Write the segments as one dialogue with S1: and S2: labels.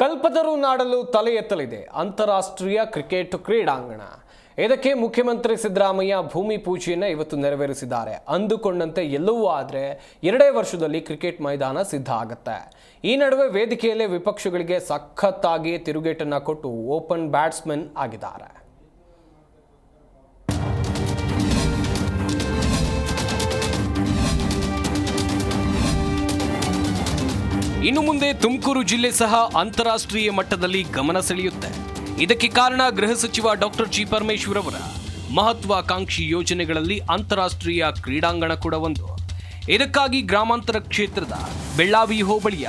S1: ಕಲ್ಪತರು ನಾಡಲು ತಲೆ ಎತ್ತಲಿದೆ. ಅಂತಾರಾಷ್ಟ್ರೀಯ ಕ್ರಿಕೆಟ್ ಕ್ರೀಡಾಂಗಣ. ಇದಕ್ಕೆ ಮುಖ್ಯಮಂತ್ರಿ ಸಿದ್ದರಾಮಯ್ಯ ಭೂಮಿ ಪೂಜೆಯನ್ನು ಇವತ್ತು ನೆರವೇರಿಸಿದ್ದಾರೆ. ಅಂದುಕೊಂಡಂತೆ ಎಲ್ಲವೂ ಆದರೆ ಎರಡೇ ವರ್ಷದಲ್ಲಿ ಕ್ರಿಕೆಟ್ ಮೈದಾನ ಸಿದ್ಧ ಆಗುತ್ತೆ. ಈ ನಡುವೆ ವೇದಿಕೆಯಲ್ಲೇ ವಿಪಕ್ಷಗಳಿಗೆ ಸಖತ್ತಾಗಿ ತಿರುಗೇಟನ್ನು ಕೊಟ್ಟು ಓಪನ್ ಬ್ಯಾಟ್ಸ್ಮನ್ ಆಗಿದ್ದಾರೆ. ಇನ್ನು ಮುಂದೆ ತುಮಕೂರು ಜಿಲ್ಲೆ ಸಹ ಅಂತಾರಾಷ್ಟ್ರೀಯ ಮಟ್ಟದಲ್ಲಿ ಗಮನ ಸೆಳೆಯುತ್ತೆ. ಇದಕ್ಕೆ ಕಾರಣ ಗೃಹ ಸಚಿವ ಡಾಕ್ಟರ್ ಜಿ ಪರಮೇಶ್ವರ್ ಅವರ ಮಹತ್ವಾಕಾಂಕ್ಷಿ ಯೋಜನೆಗಳಲ್ಲಿ ಅಂತಾರಾಷ್ಟ್ರೀಯ ಕ್ರೀಡಾಂಗಣ ಕೂಡ ಒಂದು. ಇದಕ್ಕಾಗಿ ಗ್ರಾಮಾಂತರ ಕ್ಷೇತ್ರದ ಬೆಳ್ಳಾವಿ ಹೋಬಳಿಯ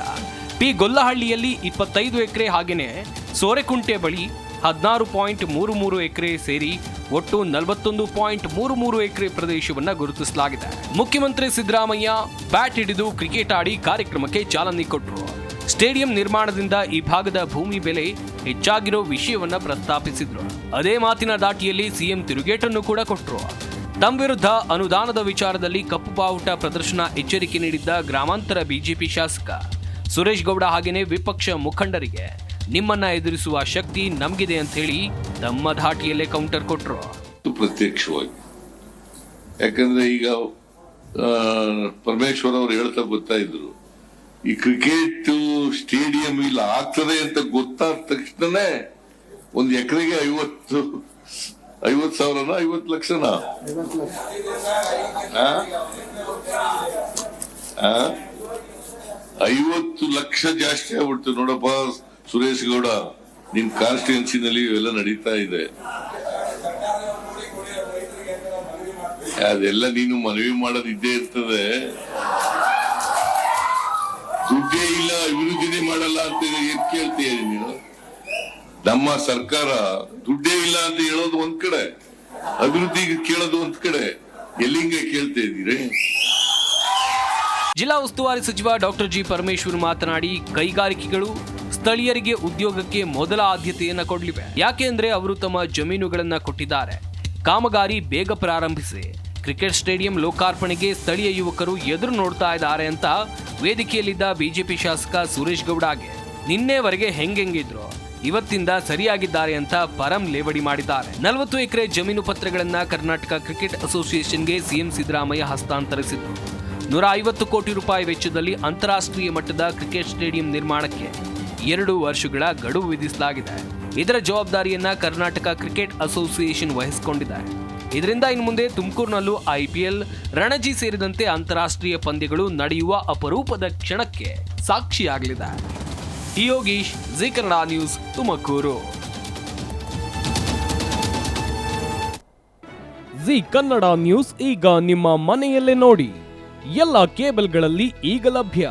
S1: ಪಿ ಗೊಲ್ಲಹಳ್ಳಿಯಲ್ಲಿ ಇಪ್ಪತ್ತೈದು ಎಕರೆ ಹಾಗೆಯೇ ಸೋರೆಕುಂಟೆ ಬಳಿ ಹದಿನಾರು ಪಾಯಿಂಟ್ ಮೂರು ಮೂರು ಎಕರೆ ಸೇರಿ ಒಟ್ಟು ನಲವತ್ತೊಂದು ಪಾಯಿಂಟ್ ಮೂರು ಮೂರು ಎಕರೆ ಪ್ರದೇಶವನ್ನ ಗುರುತಿಸಲಾಗಿದೆ. ಮುಖ್ಯಮಂತ್ರಿ ಸಿದ್ದರಾಮಯ್ಯ ಬ್ಯಾಟ್ ಹಿಡಿದು ಕ್ರಿಕೆಟ್ ಆಡಿ ಕಾರ್ಯಕ್ರಮಕ್ಕೆ ಚಾಲನೆ ಕೊಟ್ಟರು. ಸ್ಟೇಡಿಯಂ ನಿರ್ಮಾಣದಿಂದ ಈ ಭಾಗದ ಭೂಮಿ ಬೆಲೆ ಹೆಚ್ಚಾಗಿರೋ ವಿಷಯವನ್ನ ಪ್ರಸ್ತಾಪಿಸಿದ್ರು. ಅದೇ ಮಾತಿನ ದಾಟಿಯಲ್ಲಿ ಸಿಎಂ ತಿರುಗೇಟನ್ನು ಕೂಡ ಕೊಟ್ಟರು ತಮ್ಮ ವಿರುದ್ಧ ಅನುದಾನದ ವಿಚಾರದಲ್ಲಿ ಕಪ್ಪು ಬಾವುಟ ಪ್ರದರ್ಶನ ಎಚ್ಚರಿಕೆ ನೀಡಿದ್ದ ಗ್ರಾಮಾಂತರ ಬಿಜೆಪಿ ಶಾಸಕ ಸುರೇಶ್ ಗೌಡ ಹಾಗೆಯೇ ವಿಪಕ್ಷ ಮುಖಂಡರಿಗೆ. ನಿಮ್ಮನ್ನ ಎದುರಿಸುವ ಶಕ್ತಿ ನಮ್ಗಿದೆ ಅಂತ ಹೇಳಿ ತಮ್ಮ ಧಾಟಿಯಲ್ಲೇ ಕೌಂಟರ್. ಕೊಟ್ರು
S2: ಪ್ರತ್ಯಕ್ಷವಾಗಿ. ಯಾಕಂದ್ರೆ ಈಗ ಪರಮೇಶ್ವರ್ ಅವರು ಹೇಳ್ತಾ ಬರ್ತಾ ಇದ್ರು, ಈ ಕ್ರಿಕೆಟ್ ಸ್ಟೇಡಿಯಂ ಇಲ್ಲ, ಆಗ್ತದೆ ಅಂತ ಗೊತ್ತಾದ ತಕ್ಷಣನೇ ಒಂದು ಎಕರೆಗೆ ಐವತ್ತು ಐವತ್ ಸಾವಿರನ, ಐವತ್ತು ಲಕ್ಷನ? ಐವತ್ತು ಲಕ್ಷ ಜಾಸ್ತಿ ಆಗ್ಬಿಡ್ತು ನೋಡಪ್ಪ. ಸುರೇಶ್ ಗೌಡ ನಿಮ್ ಕಾನ್ಸ್ಟಿಟ್ಯೂನ್ಸಿನಲ್ಲಿ ಇವೆಲ್ಲ ನಡೀತಾ ಇದೆ. ಅದೆಲ್ಲ ನೀನು ಮನವಿ ಮಾಡೋದು ಇದ್ದೇ ಇರ್ತದೆ. ದುಡ್ಡೇ ಇಲ್ಲ, ಅಭಿವೃದ್ಧಿನೇ ಮಾಡಲ್ಲ ಅಂತ ಏನ್ ಕೇಳ್ತೀಯ ನೀನು? ನಮ್ಮ ಸರ್ಕಾರ ದುಡ್ಡೇ ಇಲ್ಲ ಅಂತ ಹೇಳೋದು ಒಂದ್ ಕಡೆ ಅಭಿವೃದ್ಧಿ ಕೇಳೋದು ಒಂದ್ ಕಡೆ. ಎಲ್ಲಿಂಗ ಕೇಳ್ತಾ ಇದ್ದೀರಿ?
S1: ಜಿಲ್ಲಾ ಉಸ್ತುವಾರಿ ಸಚಿವ ಡಾಕ್ಟರ್ ಜಿ ಪರಮೇಶ್ವರ್ ಮಾತನಾಡಿ, ಕೈಗಾರಿಕೆಗಳು ಸ್ಥಳೀಯರಿಗೆ ಉದ್ಯೋಗಕ್ಕೆ ಮೊದಲ ಆದ್ಯತೆಯನ್ನು ಕೊಡಲಿವೆ. ಯಾಕೆಂದ್ರೆ ಅವರು ತಮ್ಮ ಜಮೀನುಗಳನ್ನ ಕೊಟ್ಟಿದ್ದಾರೆ. ಕಾಮಗಾರಿ ಬೇಗ ಪ್ರಾರಂಭಿಸಿ. ಕ್ರಿಕೆಟ್ ಸ್ಟೇಡಿಯಂ ಲೋಕಾರ್ಪಣೆಗೆ ಸ್ಥಳೀಯ ಯುವಕರು ಎದುರು ನೋಡ್ತಾ ಇದ್ದಾರೆ ಅಂತ ವೇದಿಕೆಯಲ್ಲಿದ್ದ ಬಿಜೆಪಿ ಶಾಸಕ ಸುರೇಶ್ ಗೌಡಗೆ ನಿನ್ನೆವರೆಗೆ ಹೆಂಗೆಂಗಿದ್ರು? ಇವತ್ತಿಂದ ಸರಿಯಾಗಿದ್ದಾರೆ ಅಂತ ಪರಂ ಲೇವಡಿ ಮಾಡಿದ್ದಾರೆ. ನಲವತ್ತು ಎಕರೆ ಜಮೀನು ಪತ್ರಗಳನ್ನ ಕರ್ನಾಟಕ ಕ್ರಿಕೆಟ್ ಅಸೋಸಿಯೇಷನ್ಗೆ ಸಿಎಂ ಸಿದ್ದರಾಮಯ್ಯ ಹಸ್ತಾಂತರಿಸಿದ್ರು. ನೂರ ಐವತ್ತು ಕೋಟಿ ರೂಪಾಯಿ ವೆಚ್ಚದಲ್ಲಿ ಅಂತಾರಾಷ್ಟ್ರೀಯ ಮಟ್ಟದ ಕ್ರಿಕೆಟ್ ಸ್ಟೇಡಿಯಂ ನಿರ್ಮಾಣಕ್ಕೆ ಎರಡು ವರ್ಷಗಳ ಗಡುವು ವಿಧಿಸಲಾಗಿದೆ. ಇದರ ಜವಾಬ್ದಾರಿಯನ್ನ ಕರ್ನಾಟಕ ಕ್ರಿಕೆಟ್ ಅಸೋಸಿಯೇಷನ್ ವಹಿಸಿಕೊಂಡಿದೆ ಇದರಿಂದ ಇನ್ನು ಮುಂದೆ ತುಮಕೂರಿನಲ್ಲೂ ಐಪಿಎಲ್ ರಣಜಿ ಸೇರಿದಂತೆ ಅಂತಾರಾಷ್ಟ್ರೀಯ ಪಂದ್ಯಗಳು ನಡೆಯುವ ಅಪರೂಪದ ಕ್ಷಣಕ್ಕೆ ಸಾಕ್ಷಿಯಾಗಲಿದೆ. Yogish, Zee Kannada news, Tumakuru.
S3: Zee Kannada news ಈಗ ನಿಮ್ಮ ಮನೆಯಲ್ಲೇ ನೋಡಿ. ಎಲ್ಲ ಕೇಬಲ್ಗಳಲ್ಲಿ ಈಗ ಲಭ್ಯ.